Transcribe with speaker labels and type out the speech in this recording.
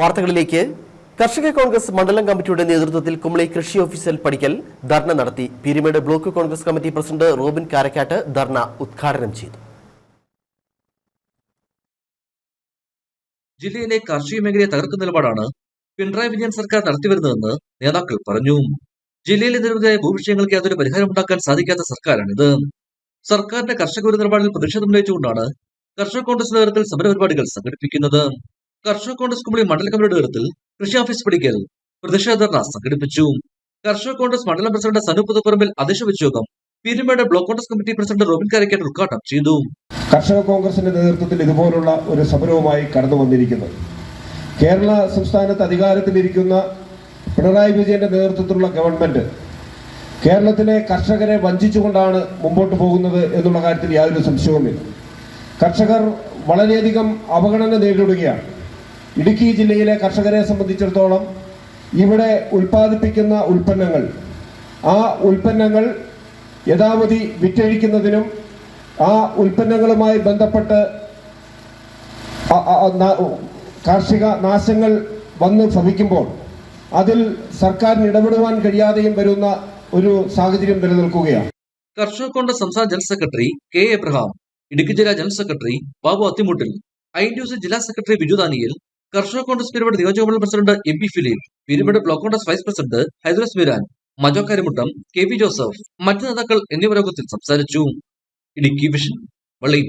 Speaker 1: വാർത്തകളിലേക്ക്. കർഷക കോൺഗ്രസ് മണ്ഡലം കമ്മിറ്റിയുടെ നേതൃത്വത്തിൽ കുമളി കൃഷി ഓഫീസിൽ പഠിക്കൽ ധർണ നടത്തി. Peerumedu block Congress committee president Robin Karakkattu ധർണ ഉദ്ഘാടനം ചെയ്തു.
Speaker 2: ജില്ലയിലെ കാർഷിക മേഖലയെ തകർക്കുന്ന നിലപാടാണ് പിണറായി വിജയൻ സർക്കാർ നടത്തിവരുന്നതെന്ന് നേതാക്കൾ പറഞ്ഞു. ജില്ലയിലെ നിരവധിയായ ഭൂവിഷയങ്ങൾക്ക് യാതൊരു പരിഹാരമുണ്ടാക്കാൻ സാധിക്കാത്ത സർക്കാരാണിത്. സർക്കാരിന്റെ കർഷക ഒരു നിലപാടിൽ പ്രതിഷേധം ഉന്നയിച്ചുകൊണ്ടാണ് കർഷക കോൺഗ്രസ് നേതൃത്വത്തിൽ സമരപരിപാടികൾ സംഘടിപ്പിക്കുന്നത്. കർഷക കോൺഗ്രസ് കുമളി മണ്ഡല കമ്മിറ്റിയുടെ നേതൃത്വത്തിൽ കൃഷി ഓഫീസ് പിടിക്കൽ പ്രതിഷേധ ധർണ സംഘടിപ്പിച്ചു. കർഷക കോൺഗ്രസ് മണ്ഡലം പ്രസിഡന്റ് സനു പുതുപ്പറമ്പിൽ അധ്യക്ഷ യോഗം Peerumedu block Congress committee president Robin Karakkattu ഉദ്ഘാടനം ചെയ്തു.
Speaker 3: കർഷക കോൺഗ്രസിന്റെ നേതൃത്വത്തിൽ ഇതുപോലുള്ള ഒരു സമരവുമായി കടന്നു വന്നിരിക്കുന്നത് കേരള സംസ്ഥാനത്ത് അധികാരത്തിലിരിക്കുന്ന പിണറായി വിജയന്റെ നേതൃത്വത്തിലുള്ള ഗവൺമെന്റ് കേരളത്തിലെ കർഷകരെ വഞ്ചിച്ചുകൊണ്ടാണ് മുമ്പോട്ട് പോകുന്നത് എന്നുള്ള കാര്യത്തിൽ യാതൊരു സംശയവുമില്ല. കർഷകർ വളരെയധികം അവഗണന നേരിടുകയാണ്. ഇടുക്കി ജില്ലയിലെ കർഷകരെ സംബന്ധിച്ചിടത്തോളം ഇവിടെ ഉൽപ്പാദിപ്പിക്കുന്ന ഉൽപ്പന്നങ്ങൾ ആ ഉൽപ്പന്നങ്ങൾ യഥാവധി വിറ്റഴിക്കുന്നതിനും ആ ഉൽപ്പന്നങ്ങളുമായി ബന്ധപ്പെട്ട് കാർഷിക നാശങ്ങൾ വന്ന് ഭവിക്കുമ്പോൾ അതിൽ സർക്കാരിന് ഇടപെടുവാൻ കഴിയാതെയും വരുന്ന ഒരു സാഹചര്യം നിലനിൽക്കുകയാണ്.
Speaker 2: കർഷക കോൺഗ്രസ് സംസ്ഥാന general secretary K Abraham Idukki ജില്ലാ general secretary Babu Athimuttil I ജില്ലാ സെക്രട്ടറി ബിജു ദാനിയേൽ കർഷക കോൺഗ്രസ് പിരിമേട് നിയോജകമണ്ഡലം president M P Philip Peerumedu block Congress vice president Haidaras Meeran Majo Karimuttam K P Joseph മറ്റു നേതാക്കൾ എന്നിവർ യോഗത്തിൽ സംസാരിച്ചു. ഇടുക്കി വിഷൻ വള്ളി.